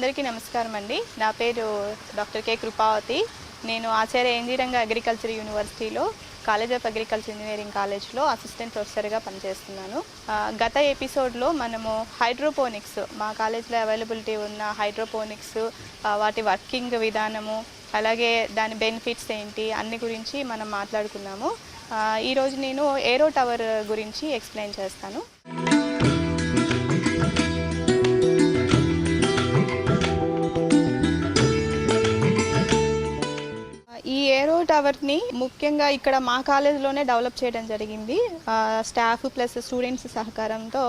అందరికీ నమస్కారం అండి. నా పేరు డాక్టర్ కె. కృపావతి. నేను ఆచార్య ఇంజనీరింగ్ అగ్రికల్చర్ యూనివర్సిటీలో కాలేజ్ ఆఫ్ అగ్రికల్చర్ ఇంజనీరింగ్ కాలేజ్లో అసిస్టెంట్ ప్రొఫెసర్గా పనిచేస్తున్నాను. గత ఎపిసోడ్లో మనము హైడ్రోపోనిక్స్ మా కాలేజ్లో అవైలబిలిటీ ఉన్న హైడ్రోపోనిక్స్ వాటి వర్కింగ్ విధానము అలాగే దాని బెనిఫిట్స్ ఏంటి అన్ని గురించి మనం మాట్లాడుకున్నాము. ఈరోజు నేను ఏరో టవర్ గురించి ఎక్స్ప్లెయిన్ చేస్తాను. అవర్ని ముఖ్యంగా ఇక్కడ మా కాలేజీలోనే డెవలప్ చేయడం జరిగింది. స్టాఫ్ ప్లస్ స్టూడెంట్స్ సహకారంతో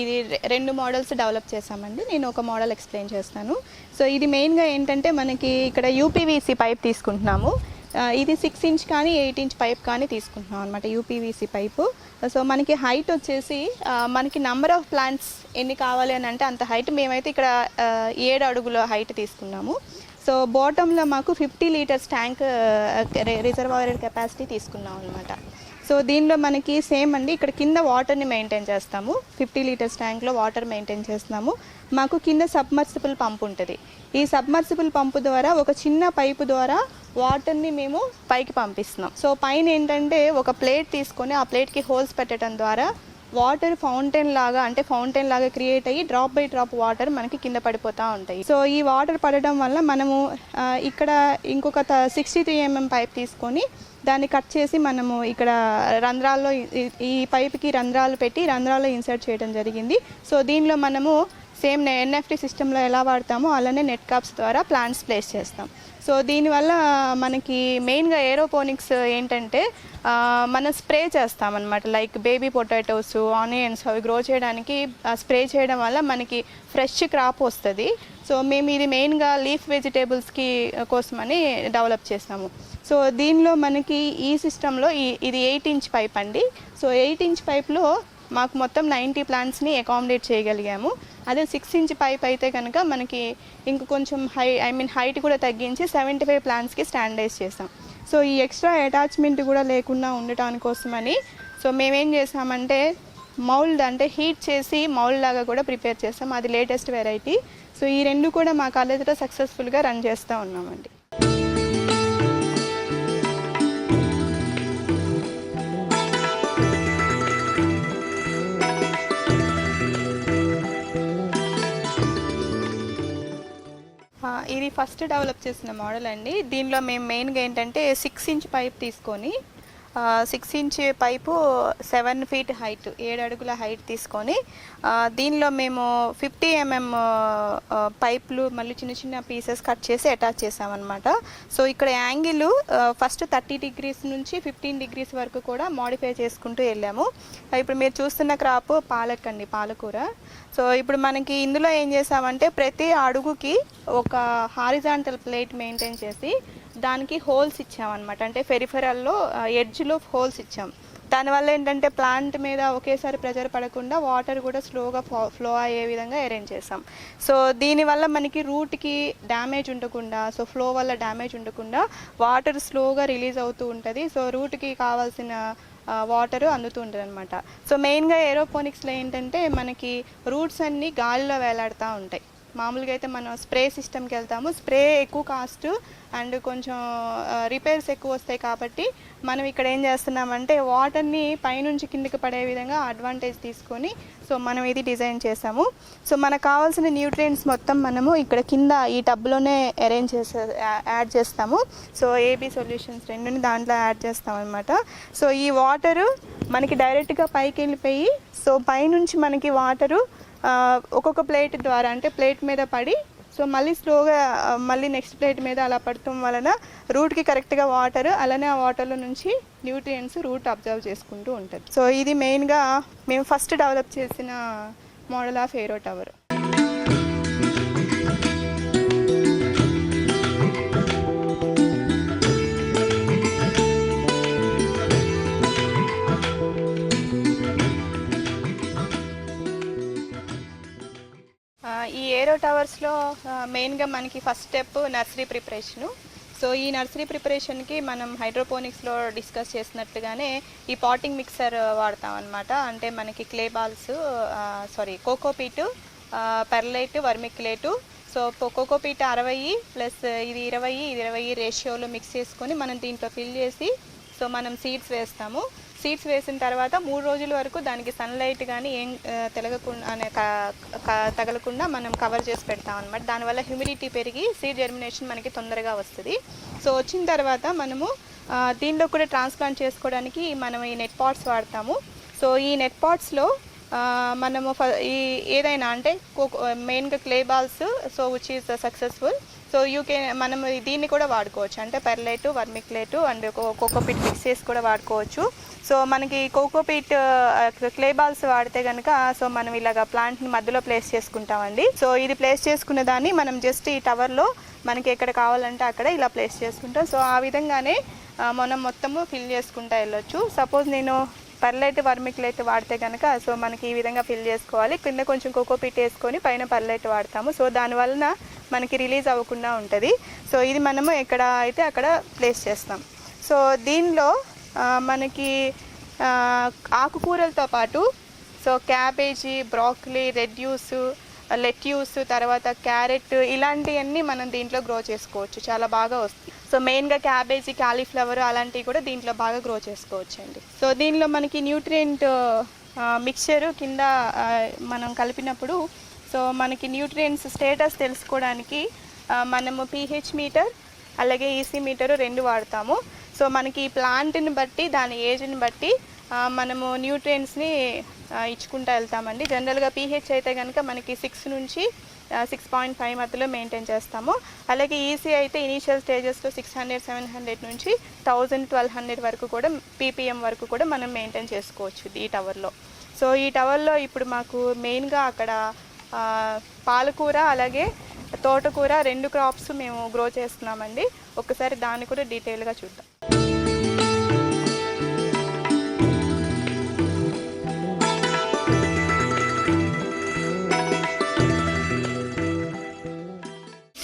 ఇది రెండు మోడల్స్ డెవలప్ చేశామండి. నేను ఒక మోడల్ ఎక్స్ప్లెయిన్ చేస్తాను. సో ఇది మెయిన్గా ఏంటంటే మనకి ఇక్కడ యూపీవీసీ పైప్ తీసుకుంటున్నాము. ఇది సిక్స్ ఇంచ్ కానీ ఎయిట్ ఇంచ్ పైప్ కానీ తీసుకుంటున్నాం అనమాట యూపీవీసీ పైపు. సో మనకి హైట్ వచ్చేసి మనకి నంబర్ ఆఫ్ ప్లాంట్స్ ఎన్ని కావాలి అని అంటే అంత హైట్ మేమైతే ఇక్కడ ఏడు అడుగుల హైట్ తీసుకున్నాము. సో బాటంలో మాకు fifty litres tank reservoir capacity తీసుకున్నాం అనమాట సో దీనిలో మనకి సేమ్ అండి ఇక్కడ కింద వాటర్ని మెయింటైన్ చేస్తాము. ఫిఫ్టీ లీటర్స్ ట్యాంక్లో వాటర్ మెయింటైన్ చేస్తున్నాము. మాకు కింద సబ్మర్సిబుల్ పంప్ ఉంటుంది. ఈ సబ్మర్సిబుల్ పంపు ద్వారా ఒక చిన్న పైపు ద్వారా వాటర్ని మేము పైకి పంపిస్తున్నాం. సో పైన ఏంటంటే ఒక ప్లేట్ తీసుకొని ఆ ప్లేట్కి హోల్స్ పెట్టడం ద్వారా వాటర్ ఫౌంటైన్ లాగా అంటే ఫౌంటైన్ లాగా క్రియేట్ అయ్యి డ్రాప్ బై డ్రాప్ వాటర్ మనకి కింద పడిపోతూ ఉంటాయి. సో ఈ వాటర్ పడడం వల్ల మనము ఇక్కడ ఇంకొక సిక్స్టీ త్రీ ఎంఎం పైప్ తీసుకొని దాన్ని కట్ చేసి మనము ఇక్కడ రంధ్రాల్లో ఈ- ఈ పైప్కి రంధ్రాలు పెట్టి రంధ్రాల్లో ఇన్సర్ట్ చేయడం జరిగింది. సో దీనిలో మనము సేమ్ ఎన్ఎఫ్టీ సిస్టంలో ఎలా వాడతామో అలానే నెట్ కాప్స్ ద్వారా ప్లాంట్స్ ప్లేస్ చేస్తాం. సో దీనివల్ల మనకి మెయిన్గా ఏరోపోనిక్స్ ఏంటంటే మనం స్ప్రే చేస్తామన్నమాట. లైక్ బేబీ పొటాటోస్ ఆనియన్స్ అవి గ్రో చేయడానికి స్ప్రే చేయడం వల్ల మనకి ఫ్రెష్ క్రాప్ వస్తుంది. సో మేము ఇది మెయిన్గా లీఫ్ వెజిటేబుల్స్కి కోసమని డెవలప్ చేసాము సో దీనిలో మనకి ఈ సిస్టంలో ఈ ఇది ఎయిట్ ఇంచ్ పైప్ అండి. సో ఎయిట్ ఇంచ్ పైప్లో మాకు మొత్తం నైంటీ ప్లాంట్స్ని అకామిడేట్ చేయగలిగాము. అదే సిక్స్ ఇంచ్ పైప్ అయితే కనుక మనకి ఇంక కొంచెం హై ఐ మీన్ హైట్ కూడా తగ్గించి సెవెంటీ ఫైవ్ ప్లాంట్స్కి స్టాండైజ్ చేసాం సో ఈ ఎక్స్ట్రా అటాచ్మెంట్ కూడా లేకుండా ఉండటాని కోసమని సో మేమేం చేసామంటే మౌల్డ్ అంటే హీట్ చేసి మౌల్డ్ లాగా కూడా ప్రిపేర్ చేస్తాం అది లేటెస్ట్ వెరైటీ. సో ఈ రెండు కూడా మా కాలేజీలో సక్సెస్ఫుల్గా రన్ చేస్తూ ఉన్నామండి. ఇది ఫస్ట్ డెవలప్ చేసిన మోడల్ అండి. దీనిలో మేము మెయిన్గా ఏంటంటే సిక్స్ ఇంచ్ పైప్ తీసుకొని six inch pipe seven feet height ఏడు అడుగుల హైట్ తీసుకొని దీనిలో మేము ఫిఫ్టీ ఎంఎం mm, పైపులు మళ్ళీ చిన్న చిన్న పీసెస్ కట్ చేసి అటాచ్ చేసామన్నమాట. సో ఇక్కడ యాంగిల్ ఫస్ట్ థర్టీ డిగ్రీస్ నుంచి ఫిఫ్టీన్ డిగ్రీస్ వరకు కూడా మోడిఫై చేసుకుంటూ వెళ్ళాము. ఇప్పుడు మీరు చూస్తున్న క్రాప్ పాలక్ అండి పాలకూర. సో ఇప్పుడు మనకి ఇందులో ఏం చేసామంటే ప్రతి అడుగుకి ఒక హారిజాంటల్ ప్లేట్ మెయింటైన్ చేసి దానికి హోల్స్ ఇచ్చామన్నమాట. అంటే ఫెరిఫెరల్లో ఎడ్జ్లో హోల్స్ ఇచ్చాం. దానివల్ల ఏంటంటే ప్లాంట్ మీద ఒకేసారి ప్రెజర్ పడకుండా వాటర్ కూడా స్లోగా ఫ్లో అయ్యే విధంగా అరేంజ్ చేసాం. సో దీనివల్ల మనకి రూట్కి డ్యామేజ్ ఉండకుండా సో ఫ్లో వల్ల డ్యామేజ్ ఉండకుండా వాటర్ స్లోగా రిలీజ్ అవుతూ ఉంటుంది. సో రూట్కి కావాల్సిన వాటర్ అందుతూ ఉంటుంది అనమాట సో మెయిన్గా ఏరోపోనిక్స్లో ఏంటంటే మనకి రూట్స్ అన్నీ గాలిలో వేలాడుతూ ఉంటాయి. మామూలుగా అయితే మనం స్ప్రే సిస్టమ్కి వెళ్తాము. స్ప్రే ఎక్కువ కాస్ట్ అండ్ కొంచెం రిపేర్స్ ఎక్కువ వస్తాయి కాబట్టి మనం ఇక్కడ ఏం చేస్తున్నామంటే వాటర్ని పైనుంచి కిందకి పడే విధంగా అడ్వాంటేజ్ తీసుకొని సో మనం ఇది డిజైన్ చేసాము. సో మనకు కావాల్సిన న్యూట్రియంట్స్ మొత్తం మనము ఇక్కడ కింద ఈ టబ్లోనే అరేంజ్ చేసే యాడ్ చేస్తాము. సో ఏబీ సొల్యూషన్స్ రెండుని దాంట్లో యాడ్ చేస్తాం అనమాట సో ఈ వాటరు మనకి డైరెక్ట్గా పైకి వెళ్ళిపోయి సో పైనుంచి మనకి వాటరు ఒక్కొక్క ప్లేట్ ద్వారా అంటే ప్లేట్ మీద పడి సో మళ్ళీ స్లోగా మళ్ళీ నెక్స్ట్ ప్లేట్ మీద అలా పడటం వలన రూట్కి కరెక్ట్గా వాటర్ అలానే ఆ వాటర్లో నుంచి న్యూట్రియంట్స్ రూట్ అబ్జర్వ్ చేసుకుంటూ ఉంటుంది. సో ఇది మెయిన్గా మేము ఫస్ట్ డెవలప్ చేసిన model of aero tower. Aero మెయిన్గా మనకి first step nursery preparation so ఈ నర్సరీ ప్రిపరేషన్కి మనం హైడ్రోపోనిక్స్లో డిస్కస్ చేసినట్టుగానే ఈ పాటింగ్ మిక్సర్ వాడతాం అనమాట అంటే మనకి clay balls sorry cocopeat perlite vermiculite so cocopeat అరవై ప్లస్ ఇది ఇరవై ఇది ఇరవై రేషియోలో మిక్స్ చేసుకొని మనం దీంట్లో ఫిల్ చేసి సో మనం సీడ్స్ వేస్తాము. సీడ్స్ వేసిన తర్వాత మూడు రోజుల వరకు దానికి సన్లైట్ కానీ ఏం తెలగకుండా అనే క- తగలకుండా మనం కవర్ చేసి పెడతాం అనమాట దానివల్ల హ్యూమిడిటీ పెరిగి సీడ్ జర్మినేషన్ మనకి తొందరగా వస్తుంది. సో వచ్చిన తర్వాత మనము దీనిలో కూడా ట్రాన్స్ప్లాంట్ చేసుకోవడానికి మనం ఈ నెట్ పాట్స్ వాడతాము. సో ఈ నెట్ పాట్స్లో మనము ఫ- ఈ ఏదైనా అంటే మెయిన్గా clay balls so which is successful so you can మనం దీన్ని కూడా వాడుకోవచ్చు. అంటే perlite vermiculite and cocopeat mix చేసి కూడా వాడుకోవచ్చు. సో మనకి కోకోపీట్ క్లే బాల్స్ వాడితే కనుక సో మనం ఇలాగ ప్లాంట్ని మధ్యలో ప్లేస్ చేసుకుంటామండి. సో ఇది ప్లేస్ చేసుకున్న దాన్ని మనం జస్ట్ ఈ టవర్లో మనకి ఎక్కడ కావాలంటే అక్కడ ఇలా ప్లేస్ చేసుకుంటాం. సో ఆ విధంగానే మనం మొత్తము ఫిల్ చేసుకుంటా వెళ్ళొచ్చు. సపోజ్ నేను పర్లైట్ వర్మిక్లైట్ వాడితే కనుక సో మనకి ఈ విధంగా ఫిల్ చేసుకోవాలి. కింద కొంచెం కోకోపీట్ వేసుకొని పైన పర్లైట్ వాడతాము. సో దానివలన మనకి రిలీజ్ అవ్వకుండా ఉంటుంది. సో ఇది మనము ఎక్కడ అయితే అక్కడ ప్లేస్ చేస్తాం. సో దీనిలో మనకి ఆకుకూరలతో పాటు సో క్యాబేజీ బ్రాక్లీ రెడ్యూసు లెట్యూస్ తర్వాత క్యారెట్ ఇలాంటివన్నీ మనం దీంట్లో గ్రో చేసుకోవచ్చు. చాలా బాగా వస్తాయి. సో మెయిన్గా క్యాబేజీ కాలీఫ్లవర్ అలాంటివి కూడా దీంట్లో బాగా గ్రో చేసుకోవచ్చు అండి సో దీనిలో మనకి న్యూట్రియంట్ మిక్చరు కింద మనం కలిపినప్పుడు సో మనకి న్యూట్రియంట్స్ స్టేటస్ తెలుసుకోవడానికి మనము పీహెచ్ మీటర్ అలాగే ఈసీ మీటరు రెండు వాడతాము. సో మనకి ఈ ప్లాంట్ని బట్టి దాని ఏజ్ని బట్టి మనము న్యూట్రియంట్స్ని ఇచ్చుకుంటూ వెళ్తామండి. జనరల్గా పీహెచ్ అయితే కనుక మనకి సిక్స్ నుంచి సిక్స్ పాయింట్ ఫైవ్ మధ్యలో మెయింటైన్ చేస్తాము. అలాగే ఈసీ అయితే ఇనీషియల్ స్టేజెస్లో సిక్స్ హండ్రెడ్ సెవెన్ హండ్రెడ్ నుంచి థౌజండ్ ట్వెల్వ్ హండ్రెడ్ వరకు కూడా పీపీఎం వరకు కూడా మనం మెయింటైన్ చేసుకోవచ్చు ఈ టవర్లో సో ఈ టవర్లో ఇప్పుడు మాకు మెయిన్గా అక్కడ పాలకూర అలాగే తోటకూర రెండు క్రాప్స్ మేము గ్రో చేస్తున్నామండి. ఒకసారి దాన్ని కూడా డీటెయిల్గా చూద్దాం.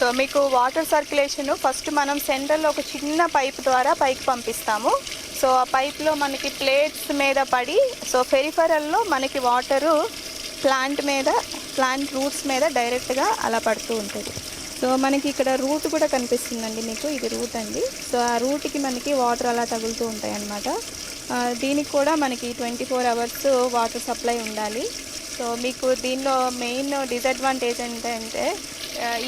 సో మీకు వాటర్ సర్క్యులేషన్ ఫస్ట్ మనం సెంటర్లో ఒక చిన్న పైప్ ద్వారా పైకి పంపిస్తాము. సో ఆ పైప్లో మనకి ప్లేట్స్ మీద పడి సో ఫెరిఫరల్లో మనకి వాటరు ప్లాంట్ మీద ప్లాంట్ రూట్స్ మీద డైరెక్ట్గా అలా పడుతూ ఉంటుంది. సో మనకి ఇక్కడ రూట్ కూడా కనిపిస్తుందండి మీకు ఇది రూట్ అండి. సో ఆ రూట్కి మనకి వాటర్ అలా తగులుతూ ఉంటాయి అన్నమాట దీనికి కూడా మనకి twenty four hours water supply ఉండాలి. సో మీకు దీనిలో మెయిన్ డిసడ్వాంటేజ్ ఏంటంటే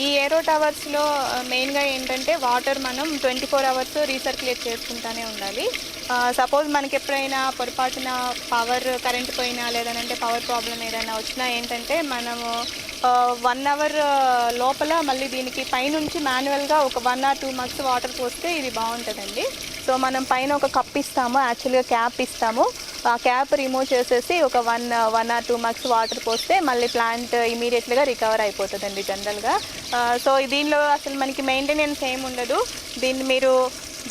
ఈ ఏరో టవర్స్లో మెయిన్గా ఏంటంటే వాటర్ మనం ట్వంటీ ఫోర్ అవర్స్ రీసర్క్యులేట్ చేసుకుంటానే ఉండాలి. సపోజ్ మనకి ఎప్పుడైనా పొరపాటున పవర్ కరెంట్ పోయినా లేదనంటే పవర్ ప్రాబ్లం ఏదైనా వచ్చినా ఏంటంటే మనము వన్ అవర్ లోపల మళ్ళీ దీనికి పైనుంచి మాన్యువల్గా ఒక one or two months water పోస్తే ఇది బాగుంటుందండి. సో మనం పైన ఒక కప్ ఇస్తాము యాక్చువల్గా క్యాప్ ఇస్తాము. ఆ క్యాప్ రిమూవ్ చేసేసి ఒక one one or two months water పోస్తే మళ్ళీ ప్లాంట్ ఇమీడియట్గా రికవర్ అయిపోతుందండి జనరల్గా. సో దీనిలో అసలు మనకి మెయింటెనెన్స్ ఏమి ఉండదు. దీన్ని మీరు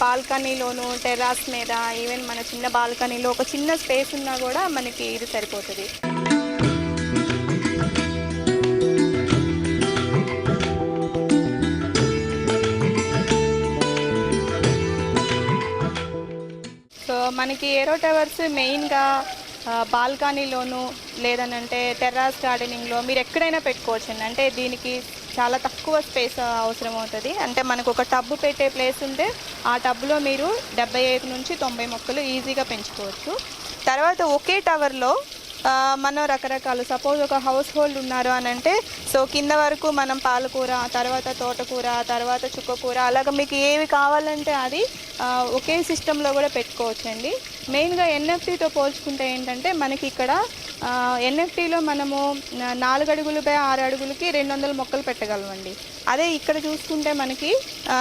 బాల్కనీలోను టెర్రాస్ మీద ఈవెన్ మన చిన్న బాల్కనీలో ఒక చిన్న స్పేస్ ఉన్నా కూడా మనకి ఇది సరిపోతుంది. మనకి ఏరో టవర్స్ మెయిన్గా బాల్కనీలోను లేదనంటే టెర్రాస్ గార్డెనింగ్లో మీరు ఎక్కడైనా పెట్టుకోవచ్చండి. అంటే దీనికి చాలా తక్కువ స్పేస్ అవసరం అవుతుంది. అంటే మనకు ఒక టబ్బు పెట్టే ప్లేస్ ఉంటే ఆ టబ్లో మీరు డెబ్బై ఐదు నుంచి తొంభై మొక్కలు ఈజీగా పెంచుకోవచ్చు. తర్వాత ఒకే టవర్లో మనం రకరకాలు. సపోజ్ ఒక హౌస్ హోల్డ్ ఉన్నారు అని అంటే సో కింద వరకు మనం పాలకూర తర్వాత తోటకూర తర్వాత చుక్కకూర అలాగ మీకు ఏవి కావాలంటే అది ఒకే సిస్టంలో కూడా పెట్టుకోవచ్చండి. మెయిన్గా ఎన్ఎఫ్టీతో పోల్చుకుంటే ఏంటంటే మనకి ఇక్కడ ఎన్ఎఫ్టీలో మనము నాలుగు అడుగులు బై ఆరు అడుగులకి రెండు వందల మొక్కలు పెట్టగలమండి. అదే ఇక్కడ చూసుకుంటే మనకి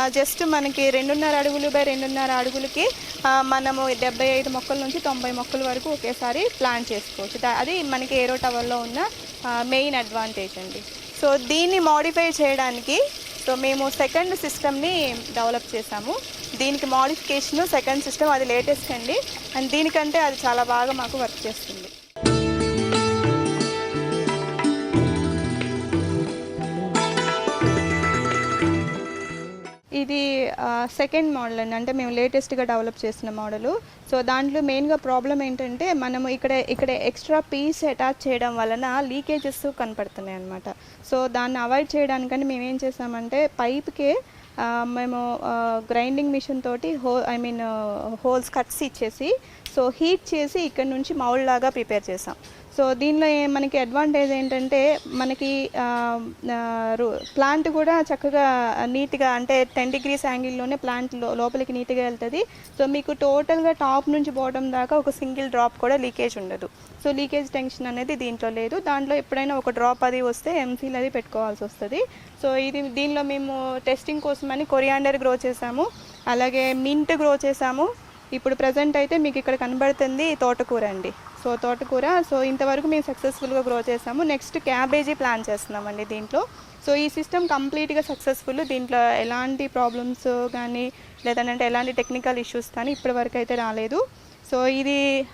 జస్ట్ మనకి రెండున్నర అడుగులు బై రెండున్నర అడుగులకి మనము డెబ్బై ఐదు మొక్కల నుంచి తొంభై మొక్కల వరకు ఒకేసారి ప్లాంట్ చేసుకోవచ్చు. దా- అది మనకి ఏరో టవర్లో ఉన్న మెయిన్ అడ్వాంటేజ్ అండి. సో దీన్ని మాడిఫై చేయడానికి సో మేము సెకండ్ సిస్టమ్ని డెవలప్ చేసాము. దీనికి మాడిఫికేషన్ సెకండ్ సిస్టమ్ అది లేటెస్ట్ అండి. అండ్ దీనికంటే అది చాలా బాగా మాకు వర్క్ చేస్తుంది. ఇది సెకండ్ మోడల్ అండి. అంటే మేము లేటెస్ట్గా డెవలప్ చేసిన మోడలు. సో దాంట్లో మెయిన్గా ప్రాబ్లం ఏంటంటే మనము ఇక్కడ ఇక్కడ ఎక్స్ట్రా పీస్ అటాచ్ చేయడం వలన లీకేజెస్ కనపడుతున్నాయి అనమాట సో దాన్ని అవాయిడ్ చేయడానికని మేము ఏం చేసామంటే పైప్కే మేము గ్రైండింగ్ మిషన్ తోటి హో ఐ మీన్ హోల్స్ కట్స్ ఇచ్చేసి సో హీట్ చేసి ఇక్కడ నుంచి మౌల్ లాగా ప్రిపేర్ చేసాం. సో దీనిలో ఏ- మనకి అడ్వాంటేజ్ ఏంటంటే మనకి ప్లాంట్ కూడా చక్కగా నీట్గా అంటే టెన్ డిగ్రీస్ యాంగిల్లోనే ప్లాంట్ లోపలికి నీట్గా వెళ్తుంది. సో మీకు టోటల్గా టాప్ నుంచి బాటమ్ దాకా ఒక సింగిల్ డ్రాప్ కూడా లీకేజ్ ఉండదు. సో లీకేజ్ టెన్షన్ అనేది దీంట్లో లేదు. దాంట్లో ఎప్పుడైనా ఒక డ్రాప్ అది వస్తే ఎంసీల్ అది పెట్టుకోవాల్సి వస్తుంది. సో ఇది దీనిలో మేము టెస్టింగ్ కోసమని కొరియాండర్ గ్రో చేసాము. అలాగే మింట్ గ్రో చేసాము. ఇప్పుడు ప్రజెంట్ అయితే మీకు ఇక్కడ కనబడుతుంది తోటకూర అండి. సో తోటకూర సో ఇంతవరకు మేము సక్సెస్ఫుల్గా గ్రో చేసాము. నెక్స్ట్ క్యాబేజీ ప్లాన్ చేస్తున్నామండి దీంట్లో. సో ఈ సిస్టమ్ కంప్లీట్గా సక్సెస్ఫుల్ దీంట్లో ఎలాంటి ప్రాబ్లమ్స్ కానీ లేదంటే ఎలాంటి టెక్నికల్ ఇష్యూస్ కానీ ఇప్పటివరకు అయితే రాలేదు. సో ఇది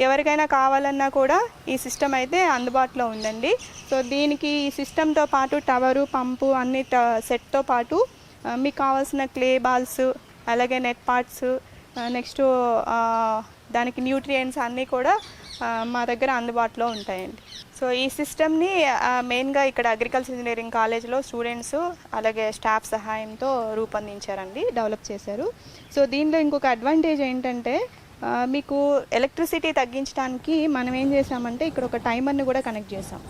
ఎవరికైనా కావాలన్నా కూడా ఈ సిస్టమ్ అయితే అందుబాటులో ఉందండి. సో దీనికి ఈ సిస్టమ్తో పాటు టవరు పంపు అన్ని ట- సెట్తో పాటు మీకు కావాల్సిన క్లే బాల్స్ అలాగే నెట్ పార్ట్స్ నెక్స్ట్ దానికి న్యూట్రియంట్స్ అన్నీ కూడా మా దగ్గర అందుబాటులో ఉంటాయండి. సో ఈ సిస్టమ్ని మెయిన్గా ఇక్కడ అగ్రికల్చర్ ఇంజనీరింగ్ కాలేజ్లో స్టూడెంట్స్ అలాగే స్టాఫ్ సహాయంతో రూపొందించారండి డెవలప్ చేశారు. సో దీనిలో ఇంకొక అడ్వాంటేజ్ ఏంటంటే మీకు ఎలక్ట్రిసిటీ తగ్గించడానికి మనం ఏం చేసామంటే ఇక్కడ ఒక టైమర్ని కూడా కనెక్ట్ చేసాం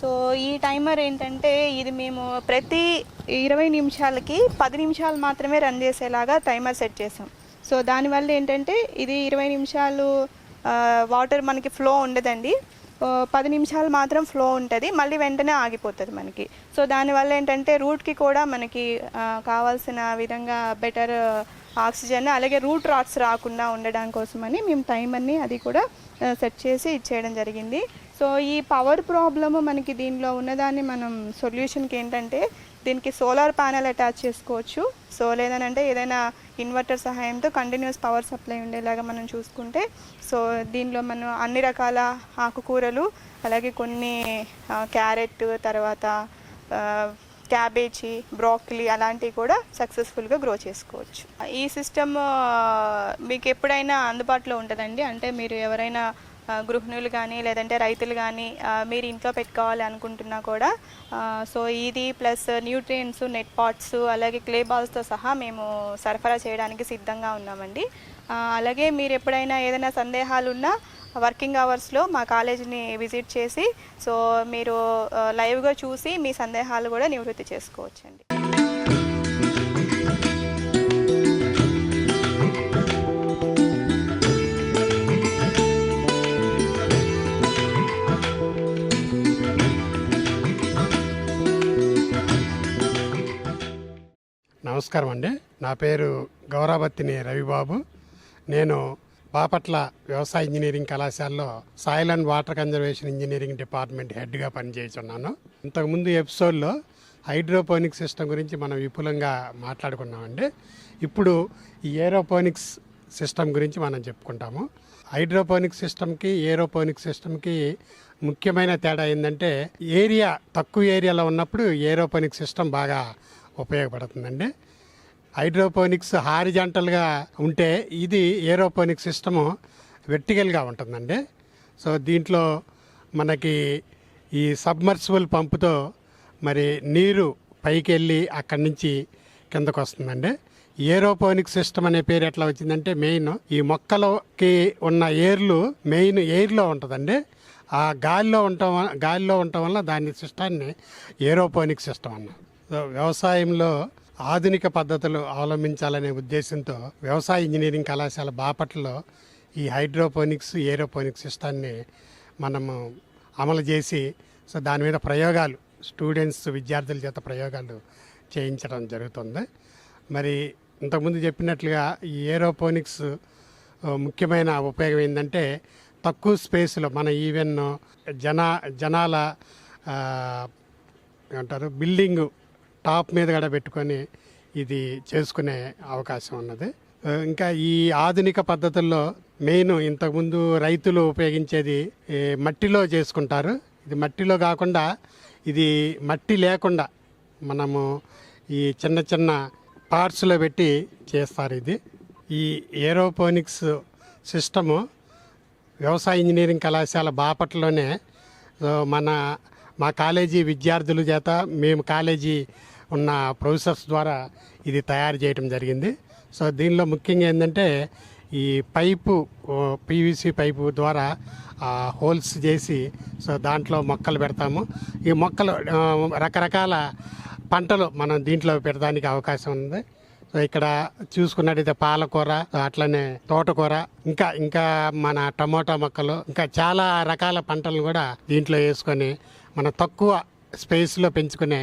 సో ఈ టైమర్ ఏంటంటే ఇది మేము ప్రతి ఇరవై నిమిషాలకి పది నిమిషాలు మాత్రమే రన్ చేసేలాగా టైమర్ సెట్ చేసాం సో దానివల్ల ఏంటంటే ఇది ఇరవై నిమిషాలు వాటర్ మనకి ఫ్లో ఉండదండి. పది నిమిషాలు మాత్రం ఫ్లో ఉంటుంది. మళ్ళీ వెంటనే ఆగిపోతుంది మనకి. సో దానివల్ల ఏంటంటే రూట్కి కూడా మనకి కావాల్సిన విధంగా బెటర్ ఆక్సిజన్ అలాగే రూట్ రాట్స్ రాకుండా ఉండడం కోసమని మేము టైమర్ని అది కూడా సెట్ చేసి ఇచ్చేయడం జరిగింది. సో ఈ పవర్ ప్రాబ్లమ్ మనకి దీనిలో ఉన్నదాన్ని మనం సొల్యూషన్కి ఏంటంటే దీనికి సోలార్ ప్యానెల్ అటాచ్ చేసుకోవచ్చు. సో లేదనంటే ఏదైనా ఇన్వర్టర్ సహాయంతో కంటిన్యూస్ పవర్ సప్లై ఉండేలాగా మనం చూసుకుంటే సో దీనిలో మనం అన్ని రకాల ఆకుకూరలు అలాగే కొన్ని క్యారెట్ తర్వాత క్యాబేజీ బ్రాకలీ అలాంటివి కూడా సక్సెస్ఫుల్గా గ్రో చేసుకోవచ్చు. ఈ సిస్టమ్ మీకు ఎప్పుడైనా అందుబాటులో ఉంటుందండి? అంటే మీరు ఎవరైనా గృహిణులు కానీ లేదంటే రైతులు కానీ మీరు ఇంట్లో పెట్టుకోవాలి అనుకుంటున్నా కూడా సో ఇది ప్లస్ న్యూట్రియంట్స్ నెట్ పాట్స్ అలాగే క్లే బాల్స్తో సహా మేము సరఫరా చేయడానికి సిద్ధంగా ఉన్నామండి. అలాగే మీరు ఎప్పుడైనా ఏదైనా సందేహాలు ఉన్నా వర్కింగ్ అవర్స్లో మా కాలేజీని విజిట్ చేసి సో మీరు లైవ్గా చూసి మీ సందేహాలు కూడా నివృత్తి చేసుకోవచ్చండి. నమస్కారం అండి. నా పేరు గౌరాబత్తిని రవిబాబు. నేను బాపట్ల వ్యవసాయ ఇంజనీరింగ్ కళాశాలలో soil and water conservation engineering department హెడ్గా పనిచేస్తున్నాను. ఇంతకుముందు ఎపిసోడ్లో హైడ్రోపోనిక్స్ సిస్టమ్ గురించి మనం విపులంగా మాట్లాడుకున్నామండి. ఇప్పుడు ఈ ఏరోపోనిక్స్ సిస్టమ్ గురించి మనం చెప్పుకుంటాము. హైడ్రోపోనిక్స్ సిస్టమ్కి ఏరోపోనిక్స్ సిస్టమ్కి ముఖ్యమైన తేడా ఏంటంటే ఏరియా తక్కువ ఏరియాలో ఉన్నప్పుడు ఏరోపోనిక్ సిస్టమ్ బాగా ఉపయోగపడుతుందండి. హైడ్రోపోనిక్స్ హారిజాంటల్గా ఉంటే ఇది ఏరోపోనిక్ సిస్టము వెర్టికల్గా ఉంటుందండి. సో దీంట్లో మనకి ఈ సబ్మర్సిబుల్ పంపుతో మరి నీరు పైకి వెళ్ళి అక్కడి నుంచి కిందకు వస్తుందండి. ఏరోపోనిక్ సిస్టమ్ అనే పేరు ఎట్లా వచ్చిందంటే మెయిన్ ఈ మొక్కలకి ఉన్న ఏర్లు మెయిన్ ఎయిర్లో ఉంటుందండి. ఆ గాలిలో ఉండటం గాలిలో ఉండటం వల్ల దాని సిస్టాన్ని ఏరోపోనిక్ సిస్టమ్ అన్న సో వ్యవసాయంలో ఆధునిక పద్ధతులు అవలంబించాలనే ఉద్దేశంతో వ్యవసాయ ఇంజనీరింగ్ కళాశాల బాపట్లలో ఈ హైడ్రోపోనిక్స్ ఏరోపోనిక్స్ సిస్టాన్ని మనము అమలు చేసి సో దాని మీద ప్రయోగాలు స్టూడెంట్స్ విద్యార్థుల చేత ప్రయోగాలు చేయించడం జరుగుతుంది. మరి ఇంతకుముందు చెప్పినట్లుగా ఈ ఏరోపోనిక్స్ ముఖ్యమైన ఉపయోగం ఏంటంటే తక్కువ స్పేస్లో మన ఈవెన్ జన జనాల అంటారు ఏమంటారు టాప్ మీద కూడా పెట్టుకొని ఇది చేసుకునే అవకాశం ఉన్నది. ఇంకా ఈ ఆధునిక పద్ధతుల్లో మెయిన్ ఇంతకుముందు రైతులు ఉపయోగించేది మట్టిలో చేసుకుంటారు. ఇది మట్టిలో కాకుండా ఇది మట్టి లేకుండా మనము ఈ చిన్న చిన్న పార్ట్స్లో పెట్టి చేస్తారు ఇది. ఈ ఏరోపోనిక్స్ సిస్టము వ్యవసాయ ఇంజనీరింగ్ కళాశాల బాపట్లోనే మన మా కాలేజీ విద్యార్థుల చేత మేము కాలేజీ ఉన్న ప్రొఫెసర్స్ ద్వారా ఇది తయారు చేయడం జరిగింది. సో దీనిలో ముఖ్యంగా ఏంటంటే ఈ పైపు పీవీసీ పైపు ద్వారా హోల్స్ చేసి సో దాంట్లో మొక్కలు పెడతాము. ఈ మొక్కలు రకరకాల పంటలు మనం దీంట్లో పెట్టడానికి అవకాశం ఉంది. సో ఇక్కడ చూసుకున్నట్టయితే పాలకూర అట్లనే తోటకూర ఇంకా ఇంకా మన టమోటా మొక్కలు ఇంకా చాలా రకాల పంటలు కూడా దీంట్లో వేసుకొని మన తక్కువ స్పేస్లో పెంచుకునే